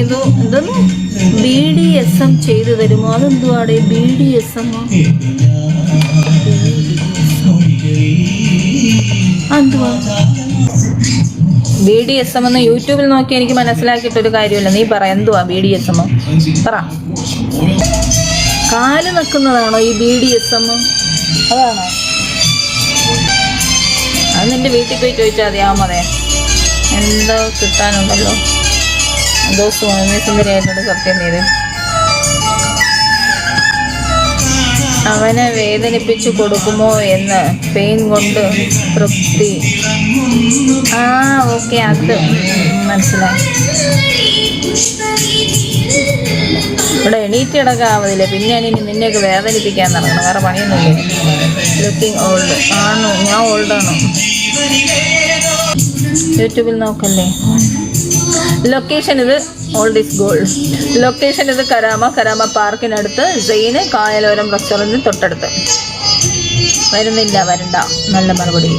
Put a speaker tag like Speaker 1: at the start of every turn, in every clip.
Speaker 1: ഇത് ഇതൊന്ന് B D S M ചെയ്തു തരുമോ? അതെന്തുവാടെ ബി ഡി എസ് എം എന്തുവാ ബി ഡി എസ് എം എന്ന് യൂട്യൂബിൽ നോക്കി എനിക്ക് മനസ്സിലാക്കിയിട്ടൊരു കാര്യമില്ല. നീ പറ എന്തുവാ ബി ഡി എസ് എം പറ. കാൽ നിൽക്കുന്നതാണോ ഈ ബി ഡി എസ് എം അതാണോ? അത് നിന്റെ വീട്ടിൽ പോയി ചോദിച്ചാൽ മതി എന്തോ കിട്ടാനുണ്ടല്ലോ. എന്തോ സ്വാമി സുന്ദരിയായിട്ടുണ്ട് സത്യം ചെയ്ത് അവനെ വേദനിപ്പിച്ചു കൊടുക്കുമോ എന്ന് പെയിൻ കൊണ്ട് തൃപ്തി. ആ ഓക്കെ അത് മനസ്സിലായി. ഇവിടെ എണീറ്റ് കിടക്കാവതില്ല? പിന്നെയാണ് ഇനി നിന്നെയൊക്കെ വേദനിപ്പിക്കാൻ നടക്കണം വേറെ പണിയൊന്നുമില്ല? ലുക്കിംഗ് ഓൾഡ് ആണോ? ഞാൻ ഓൾഡാണോ യൂട്യൂബിൽ നോക്കല്ലേ? ലൊക്കേഷൻ ഇത് ഓൾഡ് ഇസ് ഗോൾഡ് ലൊക്കേഷൻ ഇത് കരാമ കരാമ പാർക്കിനടുത്ത് ജെയിന് കായലോരം റെസ്റ്റോറന്റിന് തൊട്ടടുത്ത്. വരുന്നില്ല വരണ്ട. നല്ല മറുപടി.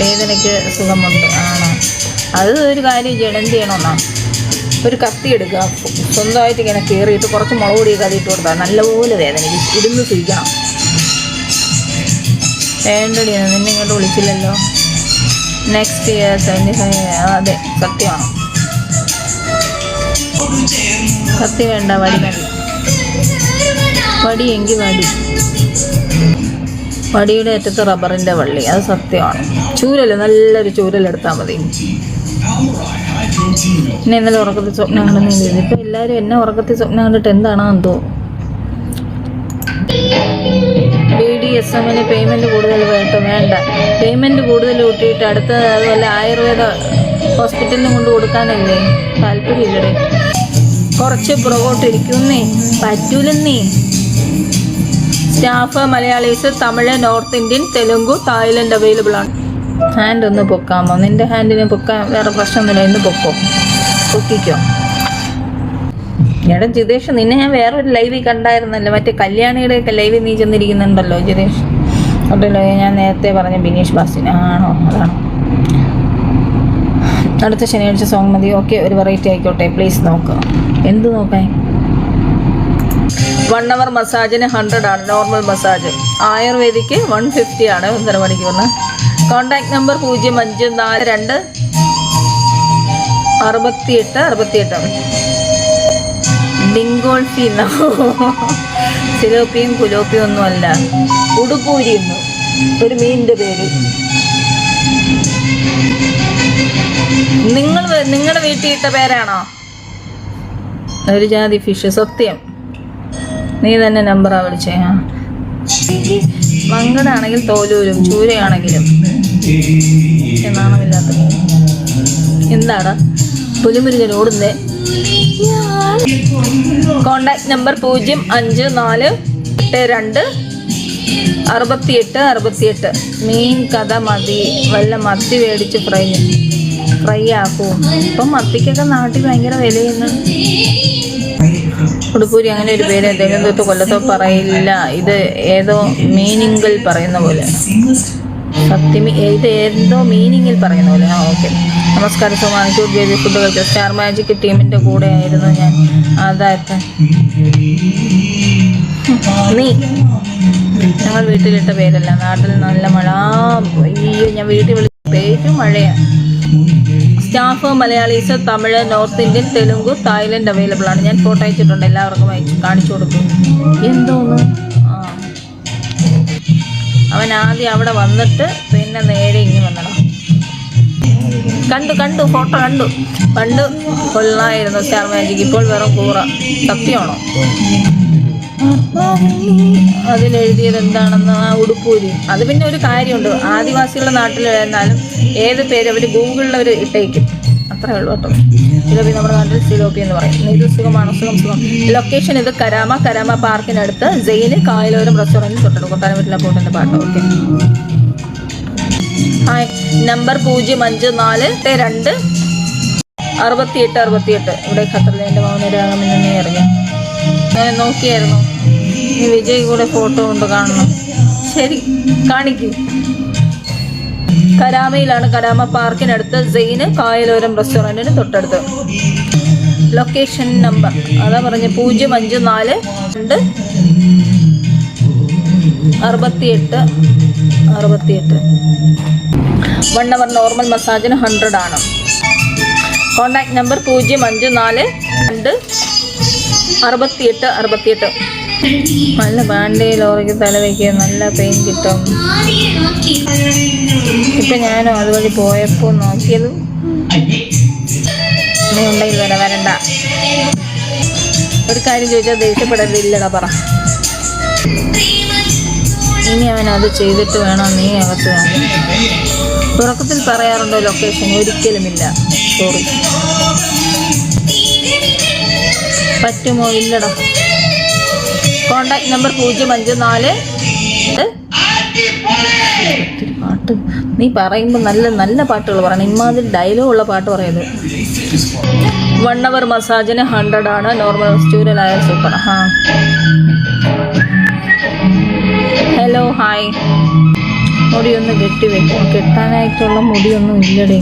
Speaker 1: വേദനയ്ക്ക് സുഖമുണ്ട്. ആണോ. അത് ഒരു കാര്യം ചെയ്യണം എന്ത് ചെയ്യണമെന്നാ ഒരു കത്തി എടുക്കുക. സ്വന്തമായിട്ട് ഇങ്ങനെ കയറിയിട്ട് കുറച്ച് മുളക് പൊടിയൊക്കെ അതിട്ട് കൊടുത്താൽ നല്ലപോലെ വേദന. ഇരുന്ന് സൂചിക്കണം. വേണ്ടടി നിന്നെ ഇങ്ങോട്ട് വിളിച്ചില്ലല്ലോ. നെക്സ്റ്റ് ഇയർ സെവന്റി ഫൈവ് അതെ സത്യമാണ്. കത്തി വേണ്ട വടി. വടി എങ്കിൽ വടി. വടിയുടെ അറ്റത്ത് റബ്ബറിന്റെ വള്ളി അത് സത്യമാണ്. ചൂരൽ നല്ലൊരു ചൂരലെടുത്താൽ മതി. പിന്നെ ഇന്നലെ ഉറക്കത്തിൽ സ്വപ്നം കണ്ടെന്നില്ല ഇപ്പം എല്ലാവരും എന്നെ ഉറക്കത്തിൽ സ്വപ്നം കണ്ടിട്ട് എന്താണോ എന്തോ ബി ഡി എസ് എമ്മിന് പേയ്മെന്റ് കൂടുതൽ വേണ്ട വേണ്ട. പേയ്മെന്റ് കൂടുതൽ കൂട്ടിയിട്ട് അടുത്ത അതുപോലെ ആയുർവേദ ഹോസ്പിറ്റലിന് കൊണ്ട് കൊടുക്കാനല്ലേ? താല്പര്യമില്ലടേ. കുറച്ച് പുറകോട്ടിരിക്കുന്നേ പറ്റൂലെന്നേ. Staff Malayalees Tamil north Indian Telugu Thailand available ആണ്. ഹാൻഡ് ഒന്ന് പൊക്കാമോ? നിന്റെ ഹാൻഡിന് പൊക്കാൻ വേറെ പ്രശ്നമൊന്നുമില്ല. ഇന്ന് പൊക്കോ? പൊക്കിക്കോ? എടാ ജിതേഷ് നിന്നെ ഞാൻ വേറൊരു ലൈവിൽ കണ്ടായിരുന്നല്ലോ. മറ്റേ കല്യാണിയുടെ ഒക്കെ ലൈവിൽ നീ ചെന്നിരിക്കുന്നുണ്ടല്ലോ ജിതേഷ്. അതല്ലോ ഞാൻ നേരത്തെ പറഞ്ഞ ബിനീഷ് ബാസിനാണോ ആണോ? അതാണ്. അടുത്ത ശനിയാഴ്ച സോങ് മതി. ഓക്കെ ഒരു വെറൈറ്റി ആയിക്കോട്ടെ. പ്ലീസ് നോക്കുക എന്ത് നോക്കാൻ? വൺ അവർ മസാജിന് ഹൺഡ്രഡ് ആണ്. നോർമൽ മസാജ് ആയുർവേദിക്ക് വൺ ഫിഫ്റ്റി ആണ്. ഒന്നര മണിക്കൂറിന്. കോൺടാക്ട് നമ്പർ പൂജ്യം അഞ്ച് നാല് രണ്ട് അറുപത്തിയെട്ട് അറുപത്തിയെട്ട് ഡിങ്കോൾഫി സിലോപ്പിയും കുലോപ്പിയും ഒന്നും അല്ല. ഉടുപ്പൂരി എന്ന്. ഒരു മീനിന്റെ പേര്. നിങ്ങൾ നിങ്ങളുടെ വീട്ടിൽ ഇട്ട പേരാണോ? ഒരു ജാതി ഫിഷ് സത്യം. നീ തന്നെ നമ്പറാ വിളിച്ചേ മങ്കടാണെങ്കിൽ തോലൂരും ചൂരയാണെങ്കിലും. നാണമില്ലാത്ത. എന്താടാ? പുലിമുരുകൻ ഓടുന്നേ. കോണ്ടാക്ട് നമ്പർ പൂജ്യം അഞ്ച് നാല് എട്ട് രണ്ട് അറുപത്തിയെട്ട് അറുപത്തിയെട്ട്. മീൻ കഥ മതി. വല്ല മത്തി മേടിച്ച് ഫ്രൈ ഫ്രൈ ആക്കൂ. ഇപ്പം മത്തിക്കൊക്കെ നാട്ടിൽ ഭയങ്കര വിലയുന്നു ഉടുപ്പൂരി അങ്ങനെ ഒരു പേര് എന്തെങ്കിലും തൊട്ട് കൊല്ലത്തോ പറയില്ല. ഇത് ഏതോ മീനിങ്ങിൽ പറയുന്ന പോലെ. സത്യമി ഇത് ഏതോ മീനിങ്ങിൽ പറയുന്ന പോലെ. ആ ഓക്കെ. നമസ്കാരം സോ മണിക്കൂർ ബേബി ഫുഡ് കഴിച്ചു? സ്റ്റാർ മാജിക് ടീമിന്റെ കൂടെ ആയിരുന്നു ഞാൻ. അതായത് നീ ഞങ്ങൾ വീട്ടിലിട്ട പേരല്ല. നാട്ടിൽ നല്ല മഴ. അയ്യോ ഞാൻ വീട്ടിൽ വിളി പേരും മഴയാണ് staff Malayalees Tamil north Indian Telugu Thailand available ആണ്. ഞാൻ ഫോട്ടോ അയച്ചിട്ടുണ്ട്. എല്ലാവർക്കും അയച്ചു കാണിച്ചു കൊടുക്കും. എന്തോന്ന്? അവൻ ആദ്യം അവിടെ വന്നിട്ട് പിന്നെ നേരെ ഇങ്ങ് വന്നണം കണ്ടു കണ്ടു ഫോട്ടോ കണ്ടു. പണ്ട് കൊള്ളായിരുന്നു സ്റ്റാർ മാജിക്. ഇപ്പോൾ വെറും കൂറ. സത്യമാണോ? അതിലെഴുതിയത് എന്താണെന്ന് ആ ഉടുപ്പൂരി. അത് പിന്നെ ഒരു കാര്യമുണ്ട്. ആദിവാസികളുടെ നാട്ടിൽ എന്നാലും ഏത് പേര് അവർ ഗൂഗിളിൽ അവർ ഇട്ടേക്കും. അത്രേ ഉള്ളൂ കേട്ടോ. സിലോപ്പി നമ്മുടെ നാട്ടിൽ സിലോപ്പി എന്ന് പറയും. ഇത് സുഖമാണ് സുഖം സുഖം. ലൊക്കേഷൻ ഇത് കരാമ കരാമ പാർക്കിനടുത്ത് ജയിന് കായലോരം റെസ്റ്റോറന്റ് തൊട്ടടുത്ത്. കൊട്ടാരം വീട്ടിലെ പോട്ടിന്റെ പാട്ട്. ഓക്കെ ഹായ് നമ്പർ പൂജ്യം അഞ്ച് നാല് രണ്ട് അറുപത്തിയെട്ട് അറുപത്തിയെട്ട്. ഇവിടെ ഖത്തറിലെ എന്റെ എന്നേ തന്നെ ഞാൻ നോക്കിയായിരുന്നു? ഈ വിജയ് കൂടെ ഫോട്ടോ കൊണ്ട് കാണണം. ശരി കാണിക്കൂ. കരാമയിലാണ് കരാമ പാർക്കിനടുത്ത് സെയിന് കായലോരം റെസ്റ്റോറന്റിന് തൊട്ടടുത്ത്. ലൊക്കേഷൻ നമ്പർ അതാ പറഞ്ഞ പൂജ്യം അഞ്ച് നാല് രണ്ട് അറുപത്തിയെട്ട് അറുപത്തിയെട്ട്. വൺ അവർ നോർമൽ മസാജിന് ഹൺഡ്രഡ് ആണ്. കോണ്ടാക്ട് നമ്പർ പൂജ്യം അഞ്ച് നാല് രണ്ട് അറുപത്തിയെട്ട് അറുപത്തിയെട്ട്. നല്ല ബാൻഡേൽ ലോറിക്ക് തല വയ്ക്കുക നല്ല പെയിൻ കിട്ടും. ഇപ്പം ഞാനും അതുവഴി പോയപ്പോൾ നോക്കിയതും നീ ഉണ്ടെങ്കിൽ വരെ വരണ്ട. ഒരു കാര്യം ചോദിച്ചാൽ ദേഷ്യപ്പെടലില്ലടാ പറ. ഇനി അവൻ അത് ചെയ്തിട്ട് വേണം നീ അകത്ത് തുറക്കത്തിൽ പറയാറുണ്ടോ ലൊക്കേഷൻ ഒരിക്കലുമില്ല. സോറി പറ്റുമോ ഇല്ലടാ. കോണ്ടാക്ട് നമ്പർ പൂജ്യം അഞ്ച് നാല്. പാട്ട്. നീ പറയുമ്പോൾ നല്ല നല്ല പാട്ടുകൾ പറയണം. ഇമാതിരി ഡയലോഗ് ഉള്ള പാട്ട് പറയത് വൺ അവർ മസാജിന് ഹൺഡ്രഡ് ആണ്. നോർമൽ സ്റ്റൂരലായ സൂപ്പർ ആ ഹലോ ഹായ് മുടിയൊന്ന് കെട്ടി വെക്കും കെട്ടാനായിട്ടുള്ള മുടിയൊന്നും ഇല്ലടേ.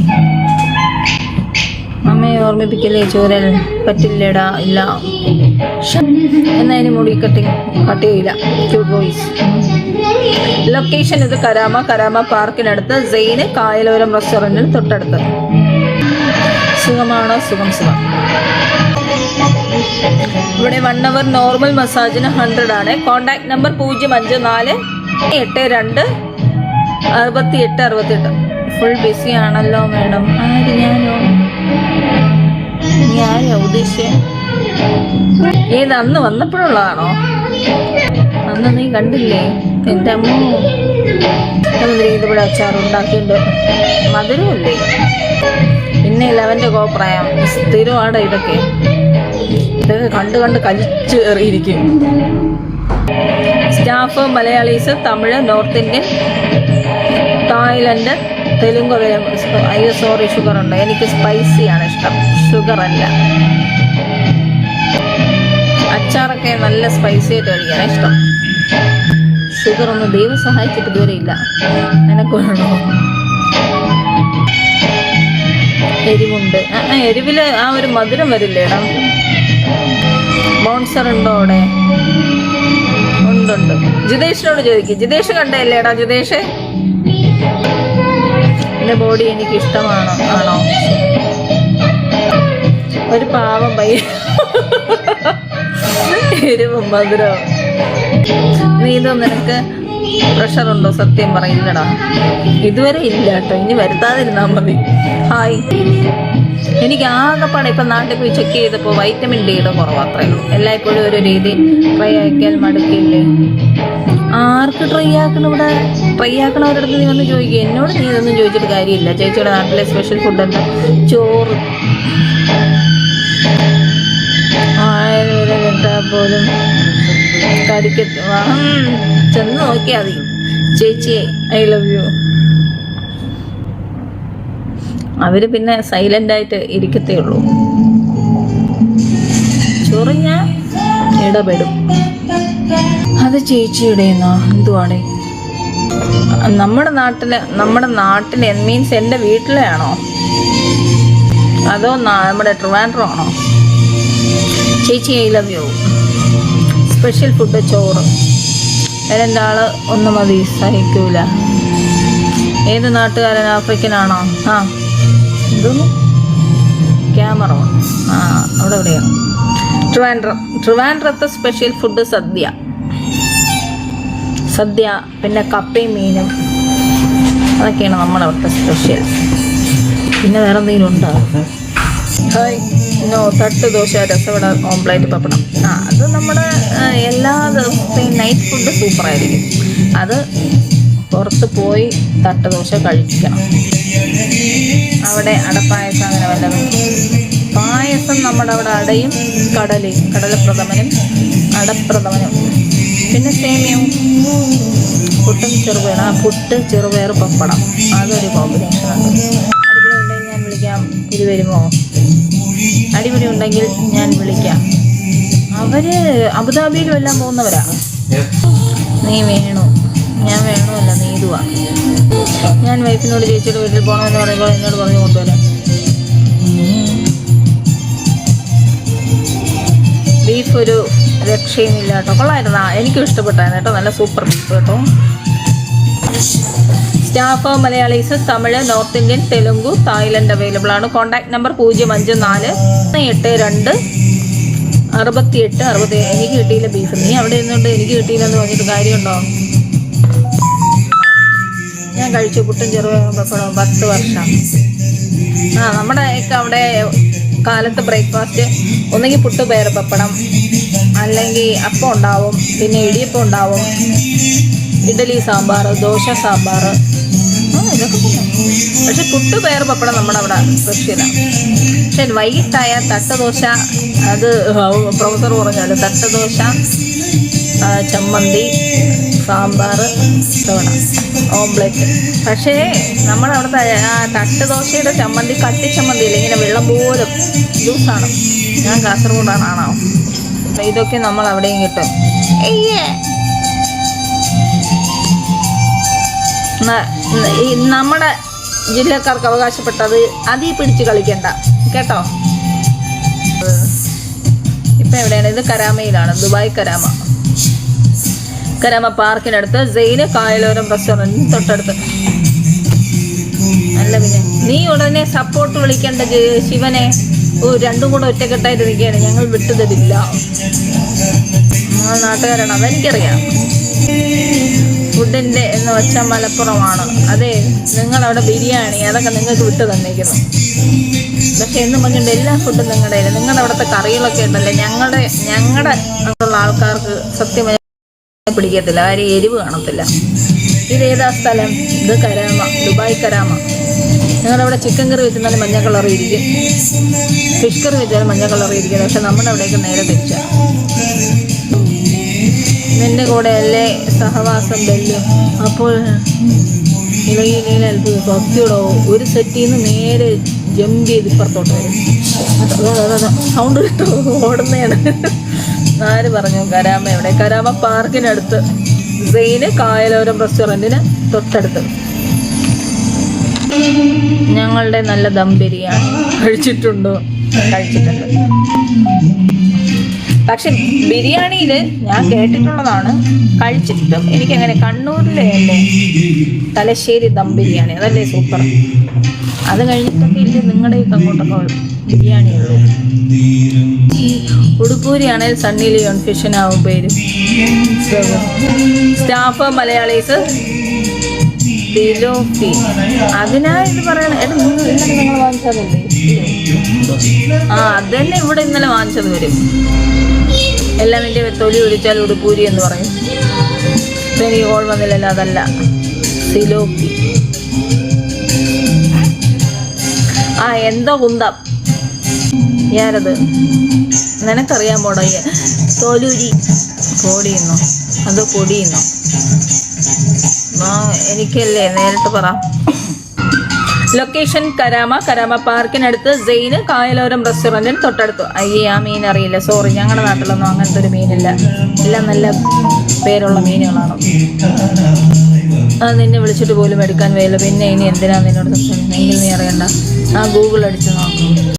Speaker 1: അമ്മയെ ഓർമ്മിപ്പിക്കല്ലേ ചൂരൽ? പറ്റില്ലടാ. ഇല്ല. എന്നാ എന്നതിന് മുടി കട്ടിങ് കട്ട് ചെയ്യില്ല. ക്യൂട്ട് ബോയ്സ് ലൊക്കേഷൻ ഇത് കരാമ. കരാമ പാർക്കിനടുത്ത് സെയിന് കായലോരം റെസ്റ്റോറന്റിന് തൊട്ടടുത്ത്. സുഖമാണോ? സുഖം സുഖം. ഇവിടെ വൺ അവർ നോർമൽ മസാജിന് ഹൺഡ്രഡ് ആണ്. കോണ്ടാക്ട് നമ്പർ പൂജ്യം അഞ്ച് നാല് എട്ട് രണ്ട് അറുപത്തി എട്ട് അറുപത്തി എട്ട് ഫുൾ ബിസി ആണല്ലോ മാഡം ആര് ഞാനോ? ഞാനോ ഉദ്ദേശിച്ചേ? ഏത് അന്ന് വന്നപ്പോഴുള്ളതാണോ? അന്ന് നീ കണ്ടില്ലേ? എന്റെ അമ്മ. ഇതിവിടെ അച്ചാർ ഉണ്ടാക്കിയിട്ടുണ്ട് മധുരമല്ലേ? പിന്നെ ഇലവന്റെ കോപ്രായം സ്ഥിരമാണ് ഇതൊക്കെ. ഇതൊക്കെ കണ്ട് കണ്ട് കഴിച്ചു കയറിയിരിക്കും staff Malayalees Tamil north Indian Thailand Telugu അയ്യോ സോറി ഷുഗർ ഉണ്ട് എനിക്ക് സ്പൈസിയാണ് ഇഷ്ടം. ഷുഗർ അല്ല അച്ചാറൊക്കെ നല്ല സ്പൈസി ആയിട്ട് കഴിക്കാനാണ് ഇഷ്ടം. ഷുഗർ ഒന്നും ദൈവം സഹായിച്ചിട്ട് ഇതുവരെ ഇല്ല. നിനക്കൊള്ളോ എരിവുണ്ട്. ആ എരിവിൽ ആ ഒരു മധുരം വരില്ലേടാ ബോൺസർ ഉണ്ടോ അവിടെ? ഉണ്ടുണ്ട്. ജിതേഷിനോട് ചോദിക്കും. ജിതേഷ് കണ്ടല്ലേടാ ജിതേഷ്? എന്റെ ബോഡി എനിക്ക് ഇഷ്ടമാണോ? ആണോ? ഒരു പാവം പയ്യ. എരിവും മധുരവും നീ നിനക്ക് പ്രഷറുണ്ടോ സത്യം പറയില്ലടാ ഇതുവരെ ഇല്ല കേട്ടോ ഇനി വരുത്താതിരുന്നാ മതി. ഹായ് എനിക്ക് ആകെപ്പാടെ ഇപ്പം നാട്ടിൽ പോയി ചെക്ക് ചെയ്തപ്പോൾ വൈറ്റമിൻ ഡിയുടെ കുറവാത്രേ എല്ലായ്പ്പോഴും ഒരു രീതി ട്രൈ ആക്കിയാൽ മടുക്കില്ലേ? ആർക്ക് ട്രൈ ആക്കണം ഇവിടെ? ട്രൈ ആക്കണവരുടെ അടുത്ത് നീ വന്ന് ചോദിക്കുക എന്നോട് നീ ഇതൊന്നും ചോദിച്ചിട്ട് കാര്യമില്ല. ചേച്ചിയുടെ നാട്ടിലെ സ്പെഷ്യൽ ഫുഡ് എന്താ? ചോറ്. കേട്ടാൽ പോലും വാഹം ചെന്ന് നോക്കിയാൽ മതി. ചേച്ചി ഐ ലവ് യു അവർ പിന്നെ സൈലന്റ് ആയിട്ട് ഇരിക്കത്തേ ഉള്ളൂ. ചൊറിഞ്ഞ ഇടപെടും. അത് ചേച്ചിയുടെ എന്തുവാണ്? നമ്മുടെ നാട്ടിൽ നമ്മുടെ നാട്ടിൽ മീൻസ് എന്റെ വീട്ടിലെ ആണോ അതോ നമ്മുടെ ട്രിവാൻഡ്രോ ആണോ ചേച്ചി I love you special food ചോറ്. രണ്ടാൾ ഒന്നും മതി സഹിക്കൂല. ഏത് നാട്ടുകാരൻ? ആഫ്രിക്കനാണോ? ആ. എന്തോന്നു ക്യാമറ ആ അവിടെ എവിടെയാണ് ട്രിവാൻഡ്രം. ട്രിവാൻഡ്രത്തെ സ്പെഷ്യൽ ഫുഡ് സദ്യ. സദ്യ പിന്നെ കപ്പയും മീനും. അതൊക്കെയാണ് നമ്മുടെ അവിടുത്തെ സ്പെഷ്യൽ പിന്നെ വേറെ എന്തെങ്കിലും ഉണ്ടോ ഹായ്. നോ തട്ട് ദോശ രസവട ഓംപ്ലേറ്റ് പപ്പടം. ആ അത് നമ്മുടെ എല്ലാ ദിവസത്തെയും നൈറ്റ് ഫുഡ് സൂപ്പറായിരിക്കും അത് പുറത്ത് പോയി തട്ട് ദോശ കഴിക്കണം. അവിടെ അടപ്പായസം അങ്ങനെ വല്ലതും പായസം നമ്മുടെ അവിടെ അടയും കടലയും കടലപ്രഥമനും അടപ്രഥമനും. പിന്നെ സേമിയവും പുട്ടും ചെറുപയർ ആ പുട്ട് ചെറുപയർ പപ്പടം. അതൊരു കോമ്പിനേഷൻ ആണ്. അടിപൊളി ഉണ്ടെങ്കിൽ ഞാൻ വിളിക്കാം. ഇത് വരുമോ അടിപൊളി ഉണ്ടെങ്കിൽ ഞാൻ വിളിക്കാം. അവർ അബുദാബിയിലും എല്ലാം പോകുന്നവരാ. നീ വേണു. ഞാൻ വേണമല്ല നീ ഇതുവാ. ഞാൻ വൈഫിനോട് ചേച്ചിയുടെ വീട്ടിൽ പോകണമെന്ന് പറയുമ്പോൾ എന്നോട് പറഞ്ഞു കൊണ്ടുവരാം. ബീഫ് ഒരു രക്ഷയുമില്ല കേട്ടോ കൊള്ളായിരുന്നാ. എനിക്കും ഇഷ്ടപ്പെട്ടായിരുന്നു കേട്ടോ. നല്ല സൂപ്പർ ബീഫ് കേട്ടോ. Staff Malayalees Tamil north Indian Telugu Thailand available ആണ്. കോൺടാക്ട് നമ്പർ പൂജ്യം അഞ്ച് നാല് എട്ട് രണ്ട് അറുപത്തിയെട്ട് അറുപത്തി എനിക്ക് കിട്ടിയില്ല ബീഫ് നീ അവിടെ ഇരുന്നുകൊണ്ട് എനിക്ക് കിട്ടിയില്ലെന്ന് പറഞ്ഞിട്ട് കാര്യമുണ്ടോ? ഞാൻ കഴിച്ചു. പുട്ടും പപ്പടവും. പത്ത് വർഷം. ആ നമ്മുടെ അവിടെ കാലത്ത് ബ്രേക്ക്ഫാസ്റ്റ് ഒന്നെങ്കിൽ പുട്ട് പയർ പപ്പടം. അല്ലെങ്കിൽ അപ്പം ഉണ്ടാവും. പിന്നെ ഇടിയപ്പം ഉണ്ടാവും. ഇഡലി സാമ്പാർ ദോശ സാമ്പാർ തന്നെ പക്ഷെ കുട്ടു പയറ് പപ്പടം നമ്മുടെ അവിടെ സ്പെഷ്യലാണ് പക്ഷെ വൈകിട്ടായ തട്ടദോശ അത് പ്രൊഫസർ പറഞ്ഞാൽ തട്ടദോശ ചമ്മന്തി സാമ്പാർ തവണ ഓംപ്ലേറ്റ് പക്ഷേ നമ്മുടെ അവിടുത്തെ ആ തട്ട് ദോശയുടെ ചമ്മന്തി കട്ടി ചമ്മന്തി ഇല്ല ഇങ്ങനെ വെള്ളം പോലും ജ്യൂസാണ് ഞാൻ കാസർഗോഡാണ് ആണോ ഇതൊക്കെ നമ്മൾ അവിടെയും കിട്ടും. ഏയ്യേ. നമ്മുടെ ജില്ലക്കാർക്ക് അവകാശപ്പെട്ടത് അതി പിടിച്ച് കളിക്കണ്ട. കേട്ടോ? ഇപ്പം എവിടെയാണ്? ഇത് കരാമയിലാണ്. Dubai Karama. കരാമ പാർക്കിനടുത്ത്. സെയിന് കായലോരം റെസ്റ്റോറന്റിന് തൊട്ടടുത്ത്. അല്ല പിന്നെ നീ ഉടനെ സപ്പോർട്ട് വിളിക്കേണ്ട ശിവനെ. ഓ രണ്ടും കൂടെ ഒറ്റക്കെട്ടായിട്ട് നിൽക്കുകയാണ്. ഞങ്ങൾ വിട്ടുതരില്ല ആ നാട്ടുകാരാണ്. അതെനിക്കറിയാം. ഫുഡിന്റെ എന്ന് വെച്ചാൽ മലപ്പുറമാണ്. അതെ നിങ്ങളവിടെ ബിരിയാണി അതൊക്കെ നിങ്ങൾക്ക് വിട്ടു തന്നിരിക്കുന്നു പക്ഷെ എന്നും പറഞ്ഞിട്ട് എല്ലാ ഫുഡും നിങ്ങളുടെ നിങ്ങളുടെ അവിടുത്തെ കറികളൊക്കെ ഉണ്ടല്ലേ? ഞങ്ങളുടെ ഞങ്ങളുടെ അവിടെയുള്ള ആൾക്കാർക്ക് സത്യമായി പിടിക്കത്തില്ല. കാര്യം എരിവ് കാണത്തില്ല. ഏതാ സ്ഥലം? ഇത് കരാമ ദുബായ് കരാമ. നിങ്ങളവിടെ ചിക്കൻ കറി വെച്ചാലും മഞ്ഞ കളറി ഇരിക്കും. ഫിഷ് കറി വെച്ചാലും മഞ്ഞ കളറി ഇരിക്കും. പക്ഷെ നമ്മുടെ അവിടെയൊക്കെ നേരെ തിരിച്ച. നിന്റെ കൂടെ അല്ലേ സഹവാസം ബല്യം അപ്പോൾ അത്ഭുതം സത്യോടോ ഒരു സെറ്റിൽ നിന്ന് നേരെ ജമ്പ് ചെയ്ത് ഇപ്പുറത്തോട്ട് വരും. സൗണ്ട് കിട്ടോ ഓടുന്നതാണ്. ആര് പറഞ്ഞു? കരാമ എവിടെ? കരാമ പാർക്കിനടുത്ത്. സെയിന് കായലോരം റെസ്റ്റോറന്റിന് തൊട്ടടുത്ത്. ഞങ്ങളുടെ നല്ല ദം ബിരിയാണി കഴിച്ചിട്ടുണ്ടോ? കഴിച്ചിട്ടുണ്ട്. പക്ഷെ ബിരിയാണിയിൽ ഞാൻ കേട്ടിട്ടുള്ളതാണ് കഴിച്ചിട്ടും. എനിക്കങ്ങനെ കണ്ണൂരിലെ അല്ലേ തലശ്ശേരി ദം ബിരിയാണി അതല്ലേ സൂപ്പർ? അത് കഴിഞ്ഞിട്ടൊക്കെ ഇല്ല നിങ്ങളുടെ ഇപ്പം അങ്ങോട്ടൊക്കെ ബിരിയാണി ഉള്ളൂ. ഉടുപ്പൂരിയാണെങ്കിൽ സണ്ണി ലിയോൺ ഫിഷനാവും പേര്. സ്റ്റാഫ് മലയാളീസ് തിലോപ്പി അതിനാ ഇത് പറയണം. എടാ നിങ്ങൾ നിങ്ങൾ ആ അത് തന്നെ ഇവിടെ ഇന്നലെ വാങ്ങിച്ചത് വരും. എല്ലാം എന്റെ തൊലി ഒഴിച്ചാൽ ഉടുപ്പൂരി എന്ന് പറയും. ശരി കോൾ വന്നില്ലല്ലോ അതല്ല. സിലോപ്പി. ആ എന്തോ കുന്തം? ഞാനത് നിനക്കറിയാൻ പോടോ തോലൂരി പൊടിയുന്നോ അതോ പൊടിയുന്നോ? എനിക്കല്ലേ നേരിട്ട് പറ. ലൊക്കേഷൻ കരാമ കരാമ പാർക്കിനടുത്ത് സെയിന് കായലോരം റെസ്റ്റോറന്റിന് തൊട്ടടുത്ത്. അയ്യേ ആ മീൻ അറിയില്ല. സോറി ഞങ്ങളുടെ നാട്ടിലൊന്നും അങ്ങനത്തെ ഒരു മീനില്ല. എല്ലാം നല്ല പേരുള്ള മീനുകളാണ്. അത് നിന്നെ വിളിച്ചിട്ട് പോലും എടുക്കാൻ വയ്യല്ലോ. പിന്നെ ഇനി എന്തിനാണ് നിന്നോട് സംസാരിക്കുന്നത്? എങ്കിൽ നീ അറിയണ്ട. ആ ഗൂഗിൾ അടിച്ച് നോക്കും.